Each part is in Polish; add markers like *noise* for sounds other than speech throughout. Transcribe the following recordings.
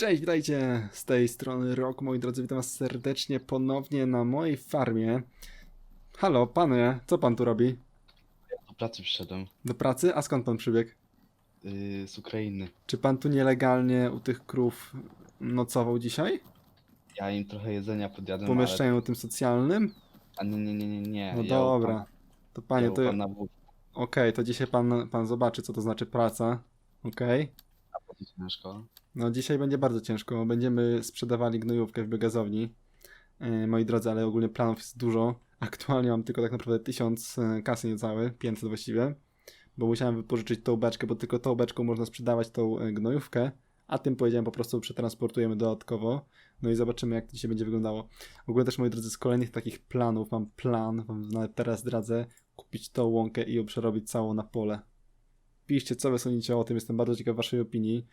Cześć, witajcie z tej strony Rok, moi drodzy, witam was serdecznie ponownie na mojej farmie. Halo, panie, co pan tu robi? Do pracy przyszedłem. Do pracy? A skąd pan przybiegł? Yy, z Ukrainy. Czy pan tu nielegalnie u tych krów nocował dzisiaj? Ja im trochę jedzenia W podjadłem, pomieszczeniu tym socjalnym? ale... A nie, nie, nie, nie, nie. No Ja u dobra. pana- To panie, ja u to pana w- okej, to dzisiaj pan, pan zobaczy, co to znaczy praca. Okej. Potem ciężko. No dzisiaj będzie bardzo ciężko. Będziemy sprzedawali gnojówkę w biogazowni. E, moi drodzy, ale ogólnie planów jest dużo. Aktualnie mam tylko tak naprawdę 1000 e, kasy niecałe, 500 właściwie. Bo musiałem wypożyczyć tą beczkę, bo tylko tą beczką można sprzedawać tą e, gnojówkę. A tym powiedziałem po prostu przetransportujemy dodatkowo. No i zobaczymy jak to dzisiaj będzie wyglądało. W ogóle też moi drodzy, z kolejnych takich planów mam plan, wam nawet teraz zdradzę, kupić tą łąkę i ją przerobić całą na pole. Piszcie co wy sądzicie o tym, jestem bardzo ciekaw waszej opinii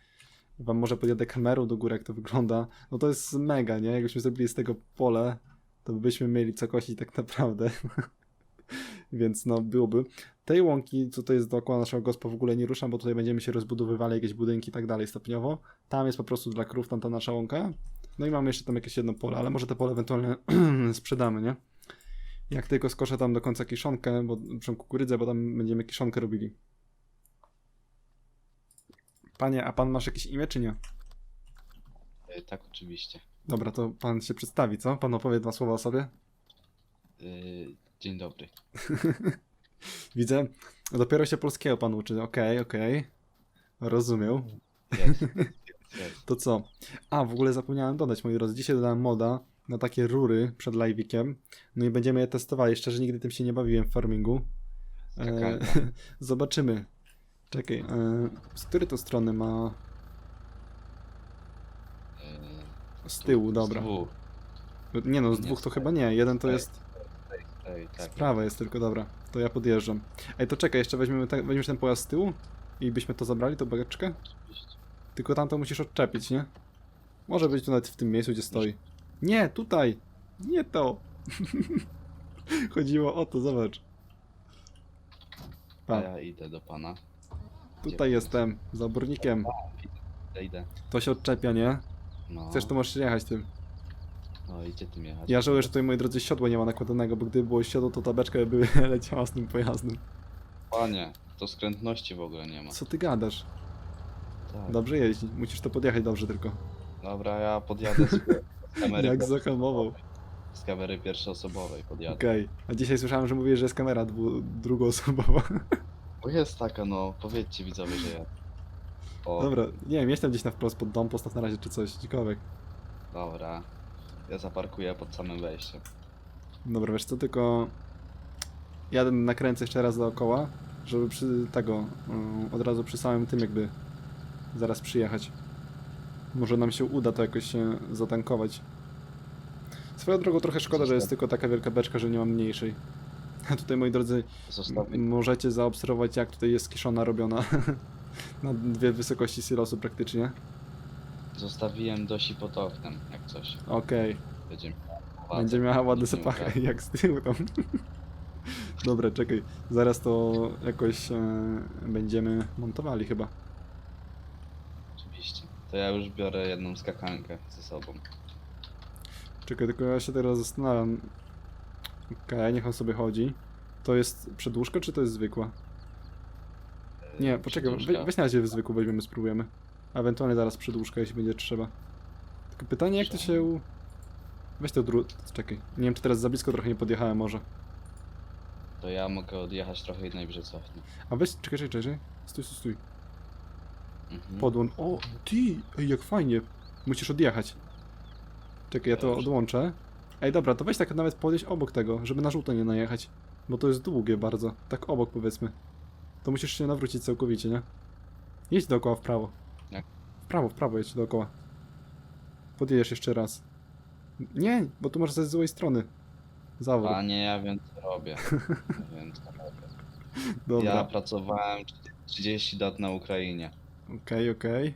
wam może podjadę kamerą do góry, jak to wygląda. No to jest mega, nie? Jakbyśmy zrobili z tego pole, to byśmy mieli co kosić tak naprawdę. *laughs* Więc no, byłoby. Tej łąki, co to jest dookoła naszego gospa, w ogóle nie ruszam, bo tutaj będziemy się rozbudowywali jakieś budynki i tak dalej stopniowo. Tam jest po prostu dla krów tam ta nasza łąka. No i mamy jeszcze tam jakieś jedno pole, ale może te pole ewentualnie *clears throat* sprzedamy, nie? Jak tylko skoszę tam do końca kiszonkę, bo kukurydzę, bo tam będziemy kiszonkę robili. Panie, a pan masz jakieś imię, czy nie? Yy, tak, oczywiście. Dobra, to pan się przedstawi, co? Pan opowie dwa słowa o sobie? Yy, dzień dobry. *laughs* Widzę, dopiero się polskiego pan uczy. Okej, okej. Rozumiem. Jest. *laughs* To co? A, w ogóle zapomniałem dodać, moi drodzy. Dzisiaj dodałem moda na takie rury przed live'ikiem. No i będziemy je testowali. Szczerze, nigdy tym się nie bawiłem w farmingu. E, *laughs* zobaczymy. Czekaj, e, z której to strony ma? Yy, Z tyłu, z dobra. dwóch. Nie no, z dwóch to z chyba nie. Jeden to jest... Ej, tak. Sprawa jest tylko, dobra. To ja podjeżdżam. Ej, to czekaj, jeszcze weźmiemy, te, weźmiesz ten pojazd z tyłu i byśmy to zabrali, tą bagaczkę? Oczywiście. Tylko tamto musisz odczepić, nie? Może być tu nawet w tym miejscu, gdzie stoi. Nie, tutaj! Nie to! *laughs* Chodziło o to, zobacz. A ja idę do pana. Tutaj jestem, za obornikiem. Idę, idę. To się odczepia, nie? No. Chcesz, to możesz jechać tym. No, idzie tym jechać. Ja żałuję, że tutaj, moi drodzy, siodła nie ma nakładanego, bo gdyby było siodło, to ta beczka by *laughs* leciała z tym pojazdem. Panie, to skrętności w ogóle nie ma. Co ty gadasz? Tak. Dobrze jeździ, musisz to podjechać dobrze tylko. Dobra, ja podjadę z, z kamery. *laughs* Jak zahamował. Z kamery pierwszoosobowej podjadę. Okej. A dzisiaj słyszałem, że mówisz, że jest kamera dwu, drugoosobowa. *laughs* Bo jest taka, no, powiedzcie widzowie, że ja. O, Dobra, nie wiem, jestem gdzieś na wprost pod dom, postaw na razie czy coś, dobra. Ja zaparkuję pod samym wejściem. Dobra, wiesz co, tylko jadę nakręcę jeszcze raz dookoła, żeby przy tego, y, od razu przy samym tym jakby zaraz przyjechać. Może nam się uda to jakoś się zatankować. Swoją drogą trochę szkoda, że jest tylko taka wielka beczka, że nie mam mniejszej. Tutaj, moi drodzy, Zostawię. możecie zaobserwować jak tutaj jest kiszona robiona. *laughs* Na dwie wysokości silosu praktycznie. Zostawiłem dosi pod oknem, jak coś. Okej. Będzie Będzie miała ładny Nic nie zapach, ukradnę. jak z tyłu tam. *laughs* Dobra, czekaj. Zaraz to jakoś e, będziemy montowali chyba. Oczywiście. To ja już biorę jedną skakankę ze sobą. Czekaj, tylko ja się teraz zastanawiam. Okej, niech on sobie chodzi. To jest przedłużka, czy to jest zwykła? Yy, Nie, poczekaj, we, weź na razie zwykłą weźmiemy, spróbujemy. A ewentualnie zaraz przedłużka, jeśli będzie trzeba. Tylko pytanie, jak to się... Weź to dru... Czekaj. Nie wiem, czy teraz za blisko trochę nie podjechałem może. To ja mogę odjechać trochę i najwyżej cofnę. A weź, czekaj, czekaj, czekaj. Stój, stój, stój. Mhm. Podłącz. O, ty! Ej, jak fajnie. Musisz odjechać. Czekaj, ja to Dobrze. odłączę. Ej, dobra, to weź tak nawet podejść obok tego, żeby na żółto nie najechać. Bo to jest długie bardzo. Tak obok powiedzmy. To musisz się nawrócić całkowicie, nie? Jedź dookoła w prawo. Jak? W prawo, w prawo jedź dookoła. Podjedziesz jeszcze raz. Nie, bo tu masz ze złej strony. Zawrót. Panie, ja wiem co robię. Ja wiem co robię. *laughs* Dobra. Ja pracowałem 30 lat na Ukrainie. Okej, okej.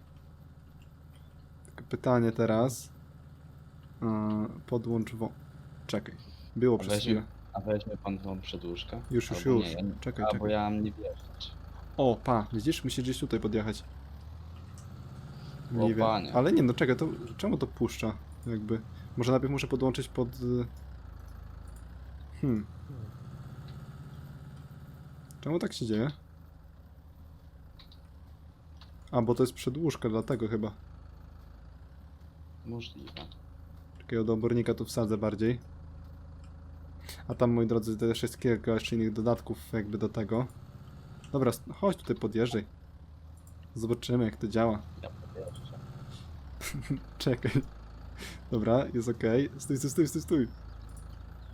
Tylko pytanie teraz. Yy, podłącz wo... Czekaj. Było przez chwilę. A weźmie pan tą przedłużkę? Już, już, Albo już. Nie, nie, Czekaj, albo czekaj. ja mam nie wjeżdżać. O, pa, widzisz? Musisz gdzieś tutaj podjechać. Nie O, wiem. panie. Ale nie, no czekaj, to czemu to puszcza? Jakby. Może najpierw muszę podłączyć pod. y, Hmm. Czemu tak się dzieje? A, bo to jest przedłużka, dlatego chyba. Możliwe. Czekaj, do obornika tu wsadzę bardziej. A tam, moi drodzy, też jest kilka jeszcze innych dodatków jakby do tego. Dobra, chodź tutaj, podjeżdżaj. Zobaczymy, jak to działa. Ja. *laughs* Czekaj. Dobra, jest okej. Stój, stój, stój, stój, stój.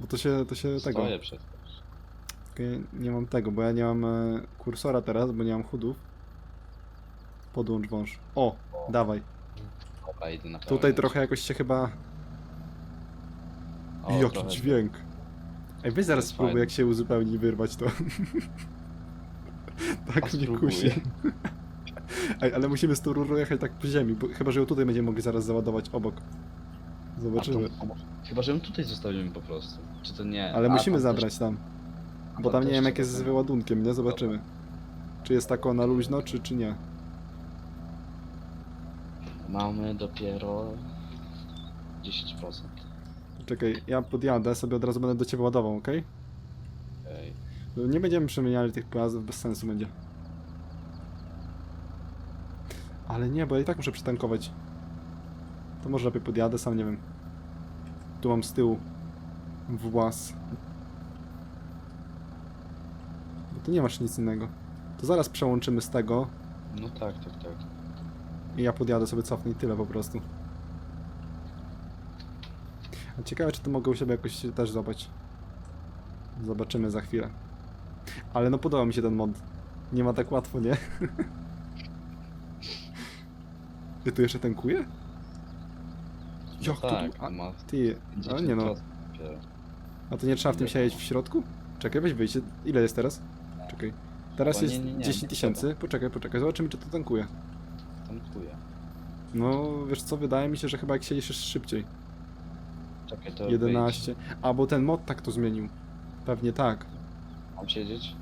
Bo to się, to się tego... Stoję przed Okej, nie mam tego, bo ja nie mam e, kursora teraz, bo nie mam chudów. Podłącz wąż. O, dawaj. Dobra, idę na Tutaj trochę jakoś się chyba... O, Jaki trochę- dźwięk. Ej, weź zaraz spróbuj, fajne. jak się uzupełni i wyrwać to. *laughs* tak A mnie spróbuję. kusi. Ej, ale musimy z tą rurą jechać tak po ziemi, bo chyba, że ją tutaj będziemy mogli zaraz załadować obok. A Zobaczymy. to- Chyba, że ją tutaj zostawimy po prostu. Czy to nie? Ale A, musimy tam zabrać tam. A Bo tam nie też wiem jak jest z wyładunkiem, nie? Zobaczymy. Czy jest tako na luźno, czy, czy nie. Też mamy dopiero 10%. Czekaj, ja podjadę, sobie od razu będę do ciebie ładował, okej? Okej. No Nie będziemy przemieniali tych pojazdów, bez sensu będzie. Ale nie, bo ja i tak muszę przytankować. To może lepiej podjadę, sam nie wiem. Tu mam z tyłu włas. Bo tu nie masz nic innego. To zaraz przełączymy z tego No tak, tak, tak. i ja podjadę sobie cofnę i tyle po prostu. A ciekawe, czy to mogę u siebie jakoś też złapać. Zobaczymy za chwilę. Ale no podoba mi się ten mod. Nie ma tak łatwo, nie? *laughs* Ty tu jeszcze tankuje? No Jak to tak, tu- a, ma Ty, ale nie no. 10% dopiero. A to nie trzeba w tym siedzieć w środku? Czekaj, weź wyjście. Ile jest teraz? Czekaj. Teraz jest nie, nie, nie, 10 nie tysięcy. Poczekaj, poczekaj, zobaczymy czy to tankuje. Tankuje. No, wiesz co, wydaje mi się, że chyba jak siedzisz szybciej. Czekaj, to 11. A, bo ten mod tak to zmienił. Pewnie tak. wyjdź. Mam siedzieć?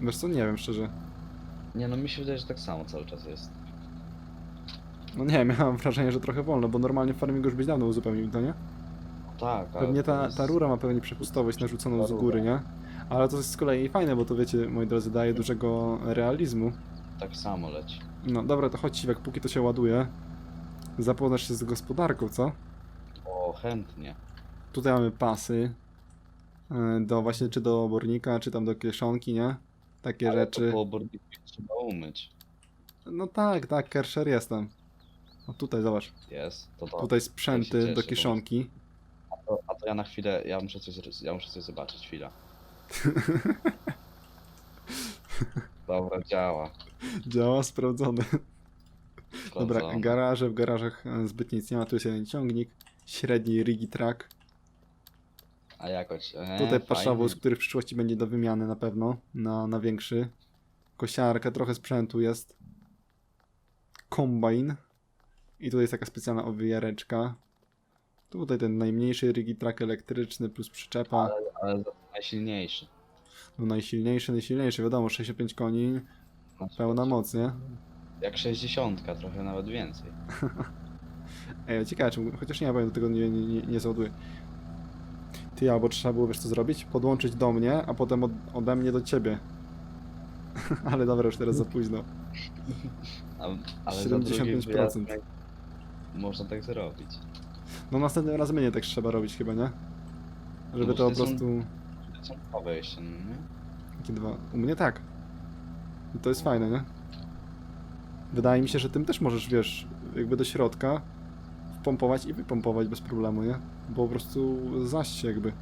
Wiesz co, nie wiem szczerze. Nie no, mi się wydaje, że tak samo cały czas jest. No nie, *laughs* miałem wrażenie, że trochę wolno, bo normalnie w farmingu już byś dawno uzupełnił, to nie? Tak, ale Pewnie to ta, jest- ta rura ma pewnie przepustowość narzuconą z góry, nie? Ale to jest z kolei fajne, bo to wiecie, moi drodzy, daje dużego realizmu. Tak samo leci. No dobra, to chodź Siwek, póki to się ładuje. Zapoznasz się z gospodarką, co? O, chętnie. Tutaj mamy pasy. e, Do właśnie, czy do obornika, czy tam do kieszonki, nie? Takie Ale rzeczy. To po oborniku trzeba umyć. No tak, tak, Kersher jestem. O tutaj, zobacz. Jest. To to. Tutaj sprzęty cieszę, do bo- kieszonki. A to, a to ja na chwilę, ja muszę coś, ja muszę coś zobaczyć, chwila. *laughs* Dobra, działa. Działa, sprawdzone. Dobra, Sprawdzone. garaże, w garażach e, zbyt nic nie ma. Tu jest jeden ciągnik. Średni Rigi Track. A jakoś. E, Tutaj fajnie. paszowóz, który w przyszłości będzie do wymiany na pewno. Na, na większy. Kosiarka, trochę sprzętu jest. Kombajn. I tutaj jest taka specjalna owijareczka. Tutaj ten najmniejszy Rigi Track elektryczny plus przyczepa. Ale, ale najsilniejszy. No najsilniejszy, najsilniejszy. Wiadomo, 65 koni, pełna moc, nie? Jak 60, trochę nawet więcej. *laughs* Ej, ciekawe, czy, chociaż nie, ja powiem, do tego nie, nie, nie, nie załaduję. Ty, albo trzeba było, wiesz co zrobić? Podłączyć do mnie, a potem od, ode mnie do ciebie. *laughs* Ale dobra, już teraz za późno. A, ale za drugim 75%. wyjazdem Można tak zrobić. No następnym razem będzie tak trzeba robić chyba, nie? Żeby No, to po są- prostu... To są dwa wejścia, no nie? Jakie dwa... U mnie tak. I to jest fajne, nie? Wydaje mi się, że tym też możesz, wiesz, jakby do środka wpompować i wypompować bez problemu, nie? Bo po prostu zaś się jakby.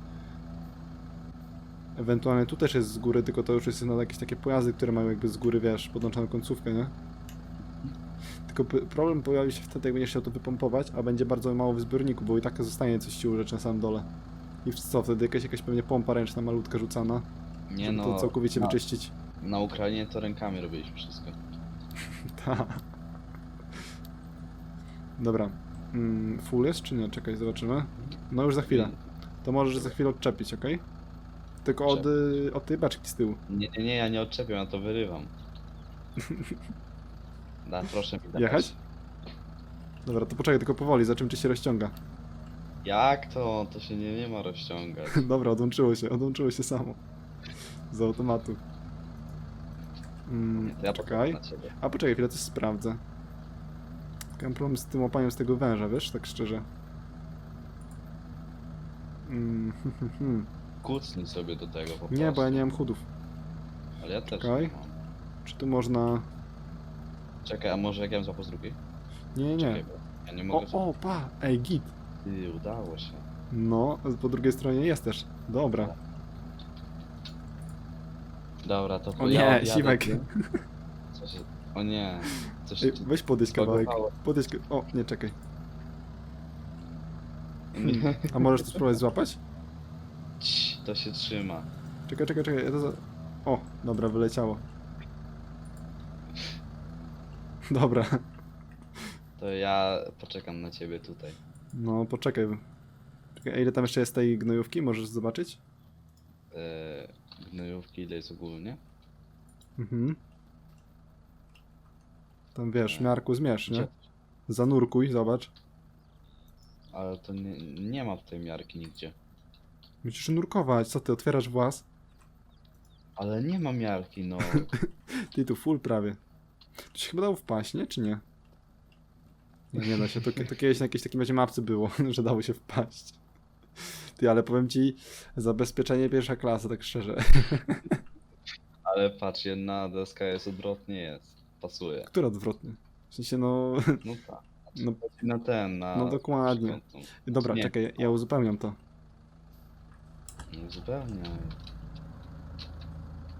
Ewentualnie tu też jest z góry, tylko to już jest na jakieś takie pojazdy, które mają jakby z góry, wiesz, podłączoną końcówkę, nie? Tylko problem pojawi się wtedy, jak będziesz chciał to wypompować, a będzie bardzo mało w zbiorniku, bo i tak zostanie coś sił rzeczy na samym dole. I co wtedy? Jakaś, jakaś pewnie pompa ręczna malutka rzucana, Nie żeby no, to całkowicie na, wyczyścić. na Ukrainie to rękami robiliśmy wszystko. *laughs* Ta. Dobra. Mm, full jest czy nie? Czekaj, zobaczymy. No już za chwilę. To możesz za chwilę odczepić, ok? Tylko od, y, od tej beczki z tyłu. Nie, nie, nie, ja nie odczepiam, ja to wyrywam. *laughs* Da, proszę mi dać. Jechać? Dobra, to poczekaj, tylko powoli, zobaczymy czy się rozciąga. Jak to? To się nie, nie ma rozciągać. *laughs* Dobra, odłączyło się, odłączyło się samo. Z automatu. Mm, ja czekaj. poczekam na ciebie. A poczekaj chwilę, coś sprawdzę. Tylko Mam problem z tym łapaniem z tego węża, wiesz, tak szczerze. Mm, hmm, hmm, hmm. Kucnij sobie do tego po Nie, bo ja prostu. nie mam chudów. Ale ja też Czekaj. nie mam. Czy tu można... Czekaj, a może jak ja bym złapał z drugiej? Nie, nie. Czekaj, bo ja nie mogę... O, o, pa! Ej, git! Ty, udało się. No, po drugiej stronie jest też. Dobra. Dobra, to O ja nie, odjadę siwek. ty. *laughs* Co się... O nie. Coś Ej, ci... weź podejść kawałek. zbagowało. Podejść... ka- O, nie, czekaj. Nie. A możesz to spróbować złapać? Cii, To się trzyma. Czekaj, czekaj, czekaj. Ja to za... O, dobra, wyleciało. Dobra. To ja poczekam na ciebie tutaj. No, poczekaj. Czekaj, a ile tam jeszcze jest tej gnojówki? Możesz zobaczyć? Eee, gnojówki ile jest ogólnie? Mhm. Tam wiesz, miarku zmierz, nie? Gdzie? Zanurkuj, zobacz. Ale to nie, nie ma tutaj miarki nigdzie. Musisz nurkować, co ty, otwierasz włas? Ale nie ma miarki, no. *laughs* Ty tu full prawie. Tu się chyba dało wpaść, nie? Czy nie? Nie, nie da się. To, to kiedyś na jakiejś takiej razie mapce było, *laughs* że dało się wpaść. Ty, ale powiem ci, zabezpieczenie pierwsza klasa, tak szczerze. *laughs* Ale patrz, jedna deska jest odwrotnie jest. Pasuje. Który odwrotny? W sensie, no... *laughs* No tak. no Na ten, na... No dokładnie. dobra, Nie. czekaj, ja uzupełniam to. Nie uzupełniaj.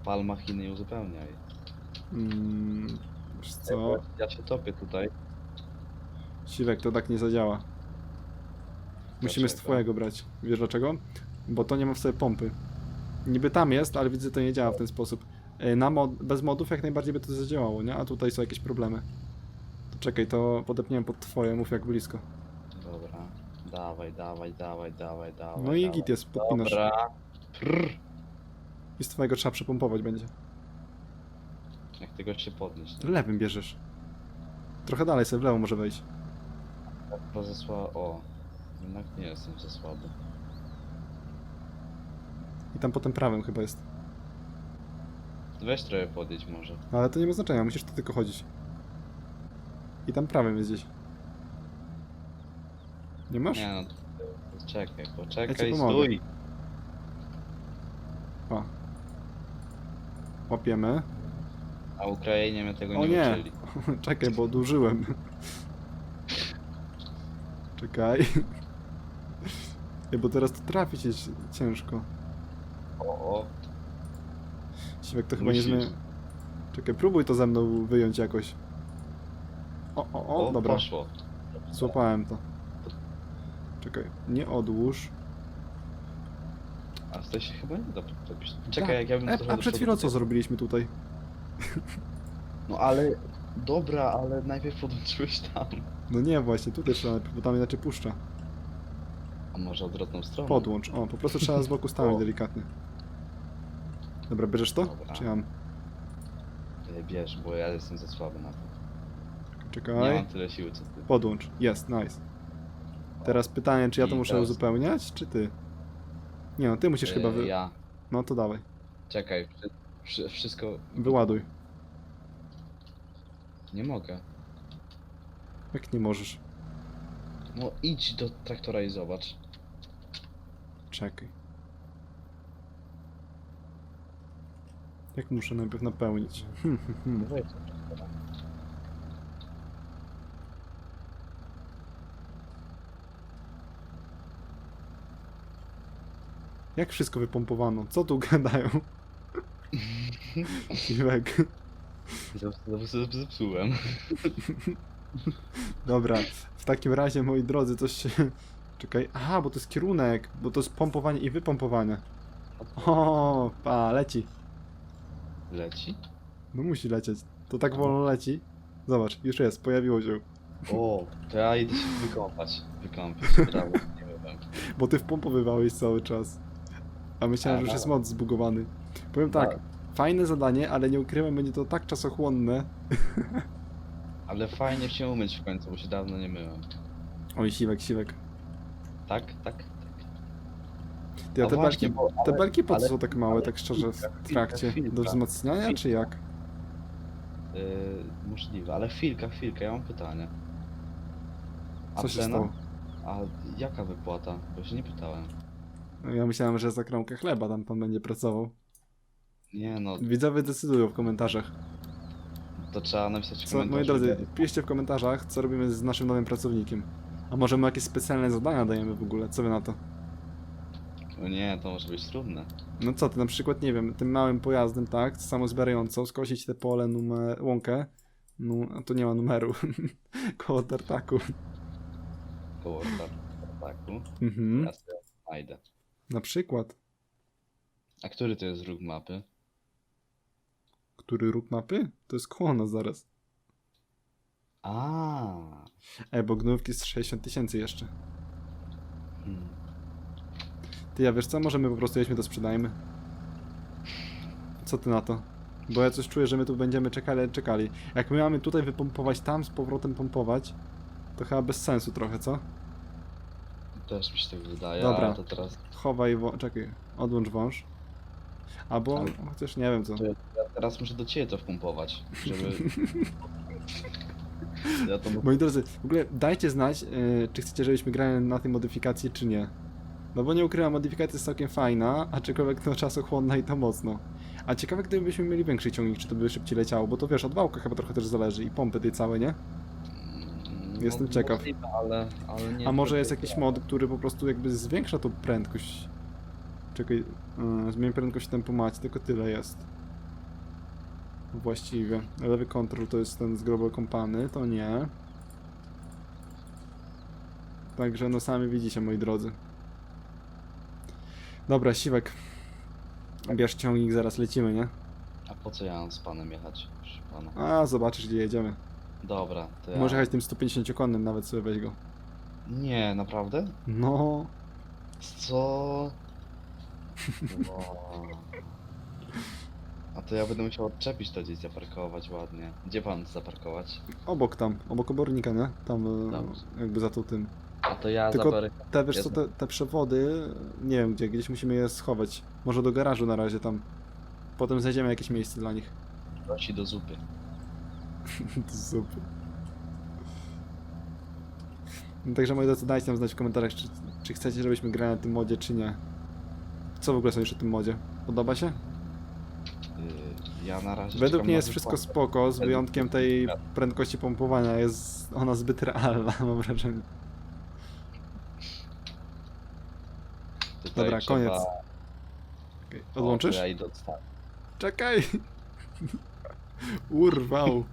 Pal machiny i uzupełniaj. Mm, wiesz co? Ja się topię tutaj. Siwek, to tak nie zadziała. Musimy z Dlaczego? twojego brać. Wiesz dlaczego? Bo to nie ma w sobie pompy. Niby tam jest, ale widzę, to nie działa w ten sposób. E, Na mod, bez modów jak najbardziej by to zadziałało, nie? A tutaj są jakieś problemy. To czekaj, to podepniemy pod twoje, mów jak blisko. Dobra. Dawaj, dawaj, dawaj, dawaj, dawaj. No i dawaj. git jest, podpinasz. Dobra. Prr. I z twojego trzeba przepompować będzie. Jak tego się podnieść. nie? Lewym bierzesz. Trochę dalej sobie w lewo może wejść. Ze sła... O. Jednak nie jestem za słaby. I tam potem prawym chyba jest. Weź trochę podjedź może. No, ale to nie ma znaczenia, musisz tu tylko chodzić. I tam prawym jest gdzieś. Nie masz? Nie no. Czekaj, Ja poczekaj, pomogę. stój. O. Łapiemy. A Ukrainie mnie tego O nie, nie. uczyli. *laughs* Czekaj, bo odłożyłem. Czekaj. *laughs* Ej, bo teraz to trafić jest ciężko. O, o. Siwek to chyba nie Musisz. zmienia. Czekaj, próbuj to ze mną wyjąć jakoś. O, o, o, dobra. poszło. Złapałem to. Czekaj, nie odłóż. A to się chyba nie da podtopić. Czekaj, jak ja bym E, trochę a do przed przodu chwilą co zrobiliśmy tutaj? No ale... Dobra, ale najpierw podłączyłeś tam. No nie, właśnie, tutaj trzeba najpierw, bo tam inaczej puszcza. A może odwrotną stroną? Podłącz, o, po prostu trzeba z boku stanąć O. delikatnie. Dobra, bierzesz to? Dobra. Czy ja mam? Nie, Bierz, bo ja jestem za słaby na to. Nie Czekaj. mam tyle siły co ty. Podłącz, jest, nice. Teraz pytanie, czy ja to I muszę teraz- uzupełniać, czy ty? Nie no, ty musisz chyba E, wy... Ja. No to dawaj, Czekaj, wszy- wszy- wszystko... wyładuj. Nie mogę. Jak nie możesz? No idź do traktora i zobacz. Czekaj. Jak muszę najpierw napełnić? Hmm, hmm, hmm. Jak wszystko wypompowano? Co tu *laughs* gadają? Siwek. Zep- zep- Zepsułem. Dobra, w takim razie, moi drodzy, coś się... Czekaj, aha, bo to jest kierunek, bo to jest pompowanie i wypompowanie. O, pa, leci. Leci? No musi lecieć. To tak wolno leci. Zobacz, już jest, pojawiło się. O, to ja idę się wykąpać. Wykąpić brawo, *laughs* nie wiem. Bo ty wpompowywałeś cały czas. A myślałem, że już jest mod zbugowany. Powiem tak, Tak. fajne zadanie, ale nie ukrywam, będzie to tak czasochłonne. *laughs* Ale fajnie się umyć w końcu, bo się dawno nie myłem. Oj, siwek, siwek. Tak, tak. Ty, a A te właśnie, belki, bo- te ale- belki po co ale- są tak małe, ale tak szczerze, w chwilka, trakcie? chwilka. Do wzmacniania, czy jak? Yy, możliwe, ale chwilka, chwilkę, ja mam pytanie. A Co się cena? stało? A jaka wypłata? Bo się nie pytałem. Ja myślałem, że za kromkę chleba tam pan będzie pracował. Nie no, Widzowie decydują w komentarzach. to trzeba napisać w Co, moi komentarzu. drodzy, piszcie w komentarzach, co robimy z naszym nowym pracownikiem. A może mu jakieś specjalne zadania dajemy w ogóle, co wy na to? No nie, to może być trudne. No co ty, na przykład, nie wiem, tym małym pojazdem, tak, samozbierającą, skosić te pole, numer, łąkę, no, a tu nie ma numeru, *laughs* koło tartaku. Koło ataku. Mhm. Ja sobie znajdę. Na przykład, A który to jest róg mapy? który róg mapy? To jest koło nas zaraz. A. Ej, bo gnojówki jest 60 tysięcy jeszcze. Ty, ja wiesz co, może my po prostu jedźmy to sprzedajmy. Co ty na to? Bo ja coś czuję, że my tu będziemy czekali, czekali. Jak my mamy tutaj wypompować, tam z powrotem pompować, to chyba bez sensu trochę, co? Też mi się tak wydaje, Dobra. ale to teraz... Chowaj, wo- czekaj, odłącz wąż. Albo, Ale- chociaż nie wiem co. To ja, teraz muszę do ciebie to wpompować, żeby... *laughs* ja to... Moi drodzy, w ogóle dajcie znać, yy, czy chcecie, żebyśmy grali na tej modyfikacji, czy nie. No bo nie ukrywam, modyfikacja jest całkiem fajna, aczkolwiek no czasochłonna i to mocno. A ciekawe, gdybyśmy mieli większy ciągnik, czy to by szybciej leciało, bo to wiesz, od wałka chyba trochę też zależy i pompy tej całej, nie? Mm, Jestem ciekaw. możliwe, Ale, ale nie A może jest jakiś ja. mod, który po prostu jakby zwiększa tą prędkość. Czekaj, yy, zmień prędkość tempomacie, tylko tyle jest. Właściwie. Lewy kontrol to jest ten z grobo kompany, to nie. Także no sami widzicie, moi drodzy. Dobra, Siwek. Bierz ciągnik, zaraz lecimy, nie? A po co ja mam z panem jechać? Proszę pana. A, zobaczysz gdzie jedziemy. Dobra, to ja... Może jechać tym 150-konnym nawet sobie weź go. Nie, naprawdę? No, Co? Wow. A to ja będę musiał odczepić to gdzieś zaparkować ładnie. Gdzie pan zaparkować? obok tam, obok obornika, nie? Tam e, Dobrze. jakby za tą tym. A to ja Tylko-. Te, wiesz co, te, te przewody, nie wiem gdzie, gdzieś musimy je schować. Może do garażu na razie tam. Potem znajdziemy jakieś miejsce dla nich. *laughs* Prosi do zupy. Super. No, także moi drodzy, dajcie nam znać w komentarzach, czy, czy chcecie, żebyśmy grali na tym modzie, czy nie. Co w ogóle sądzisz o tym modzie? Podoba się? Yy, ja na razie Według czekam mnie na jest wszystko wypłatę. spoko, z wyjątkiem tej prędkości pompowania. Jest ona zbyt realna, *laughs* mam wrażenie. Tutaj Dobra, trzeba... koniec. Odłączysz? Czekaj! Urwał!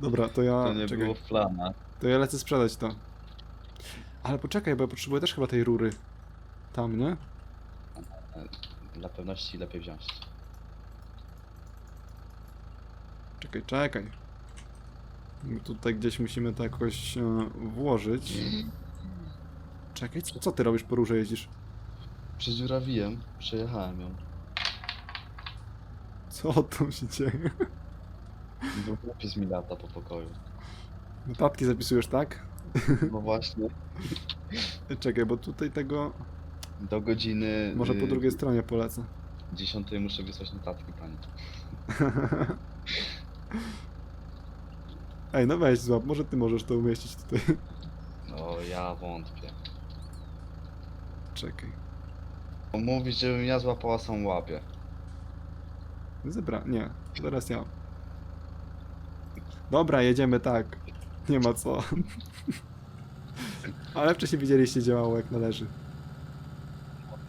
Dobra, to ja. To nie czekaj, było w planach. to ja lecę sprzedać to. Ale poczekaj, bo ja potrzebuję też chyba tej rury. Tam, nie? Dla pewności lepiej wziąć. Czekaj, czekaj. My Tutaj gdzieś musimy to jakoś e, włożyć. Czekaj, co, co ty robisz po rurze jeździsz? Przedziurawiłem, przejechałem ją. Co tam się dzieje? Bo chłopiec mi lata po pokoju. Notatki zapisujesz, tak? No właśnie. *laughs* Czekaj, bo tutaj tego. Do godziny... Może po y, drugiej stronie polecę. 10 muszę wysłać notatki pani. *laughs* Ej, no weź złap, może ty możesz to umieścić tutaj. No ja wątpię. Czekaj. Mówi, żebym ja złapała sam łapie. Zebra, nie, teraz ja. Dobra, jedziemy tak. Nie ma co. *laughs* Ale wcześniej widzieliście, działało jak należy.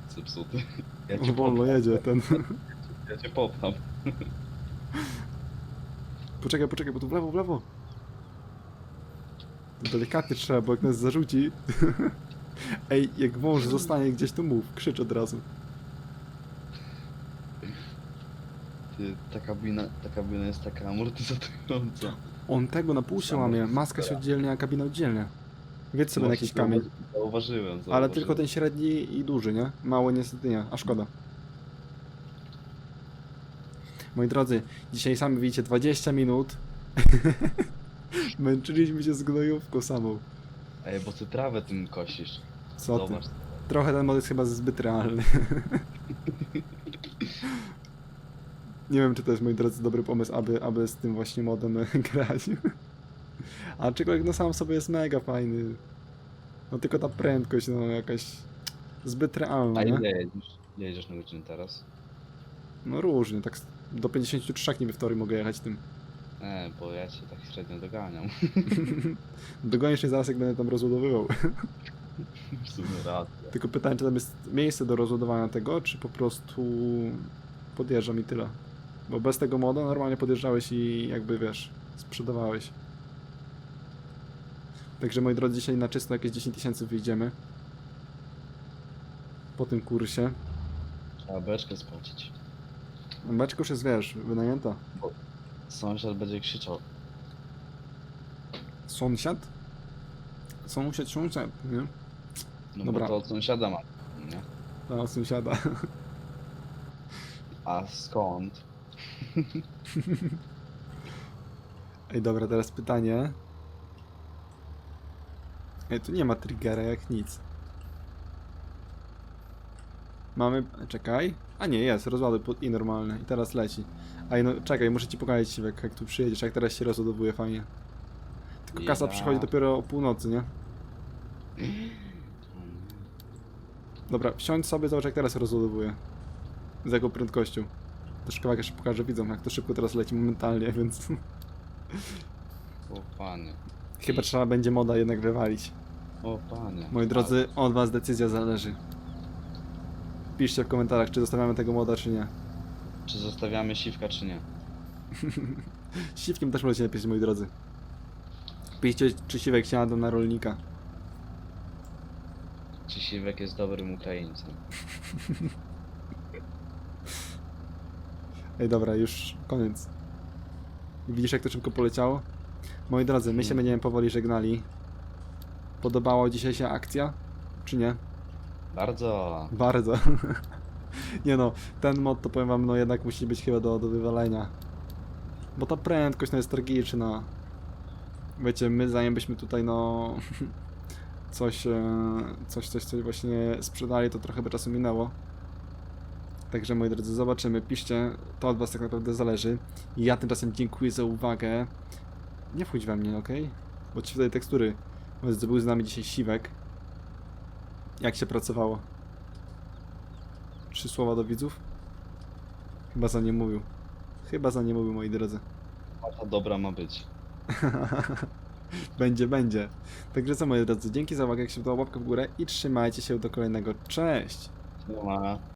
Zepsuty. Ja On wolno popcham. jedzie ten. *laughs* Ja cię popcham. *laughs* Poczekaj, poczekaj, bo tu w lewo, w lewo. Delikatnie trzeba, bo jak nas zarzuci. Ej, jak wąż zostanie gdzieś, to mów, krzycz od razu. Ty, ta kabina, ta kabina jest taka amortyzatująca. On tego na pół się łamie, maska się oddzielnie, a kabina oddzielnie. Wiedz sobie na jakiś kamień. zauważy- Zauważyłem, Ale zauważyłem. tylko ten średni i duży, nie? Mały niestety nie, a szkoda. Moi drodzy, dzisiaj sami widzicie 20 minut *laughs* Męczyliśmy się z gnojówką samą. Ej, bo ty trawę tym kosisz. Co ty? Zobacz. Trochę ten mod jest chyba zbyt realny. *laughs* Nie wiem, czy to jest, moi drodzy, dobry pomysł, aby, aby z tym właśnie modem *laughs* grać. A aczkolwiek no sam sobie jest mega fajny. No tylko ta prędkość, no jakaś zbyt realna, A nie? ile jedziesz? Ile jedziesz na godzinę teraz? No różnie, tak do 53 niby w teorii mogę jechać tym. E, bo ja cię tak średnio doganiam. *laughs* Dogonisz mnie zaraz, jak będę tam rozładowywał. *laughs* W sumie racja. Tylko pytanie, czy tam jest miejsce do rozładowania tego, czy po prostu podjeżdżam i tyle. Bo bez tego moda normalnie podjeżdżałeś i jakby wiesz, sprzedawałeś. Także moi drodzy, dzisiaj na czysto jakieś 10 tysięcy wyjdziemy. Po tym kursie. Trzeba beczkę spłacić. Beczka już jest, wiesz, wynajęta. Sąsiad będzie krzyczał. Sąsiad? Sąsiad, sąsiad, nie? No Dobra. bo to od sąsiada ma. Nie? A, sąsiada. A skąd? *laughs* Ej, dobra, teraz pytanie. Ej, tu nie ma triggera jak nic. Mamy. Czekaj. A nie, jest, rozładuj pod i normalny. I teraz leci. Ej, no czekaj, muszę ci pokazać siwek, jak tu przyjedziesz, jak teraz się rozładowuje fajnie. Tylko kasa Ja. przychodzi dopiero o północy, nie? Dobra, wsiądź sobie, zobacz jak teraz się rozładowuje. Z jaką prędkością. Też kawałek jeszcze pokażę widzom, jak to szybko teraz leci momentalnie, *laughs* więc... O panie. Chyba trzeba będzie moda jednak wywalić. O panie. Moi drodzy, od was decyzja zależy. Piszcie w komentarzach, czy zostawiamy tego moda, czy nie. Czy zostawiamy siwka, czy nie? *laughs* Siwkiem też możecie napisać, moi drodzy. Piszcie, czy siwek się nada na rolnika. Czy siwek jest dobrym Ukraińcem? Ej, dobra, już koniec. Widzisz, jak to szybko poleciało? Moi drodzy, my się będziemy powoli żegnali. Podobała dzisiaj się akcja? Czy nie? Bardzo. Bardzo. *laughs* nie no, ten mod to powiem wam, no jednak musi być chyba do, do wywalenia. Bo ta prędkość no jest tragiczna. Wiecie, my zanim byśmy tutaj no *laughs* coś, e, coś, coś, coś właśnie sprzedali, to trochę by czasu minęło. Także moi drodzy, zobaczymy, piszcie, to od was tak naprawdę zależy. Ja tymczasem dziękuję za uwagę. Nie wchodź we mnie, ok? Bo ci tutaj tekstury. Był z nami dzisiaj Siwek. Jak się pracowało? Trzy słowa do widzów? Chyba za nie mówił. Chyba za nie mówił, moi drodzy. To dobra ma być. *laughs* będzie, będzie. Także co, moi drodzy, dzięki za uwagę, jak się podoba łapkę w górę i trzymajcie się do kolejnego. Cześć! Nie ma.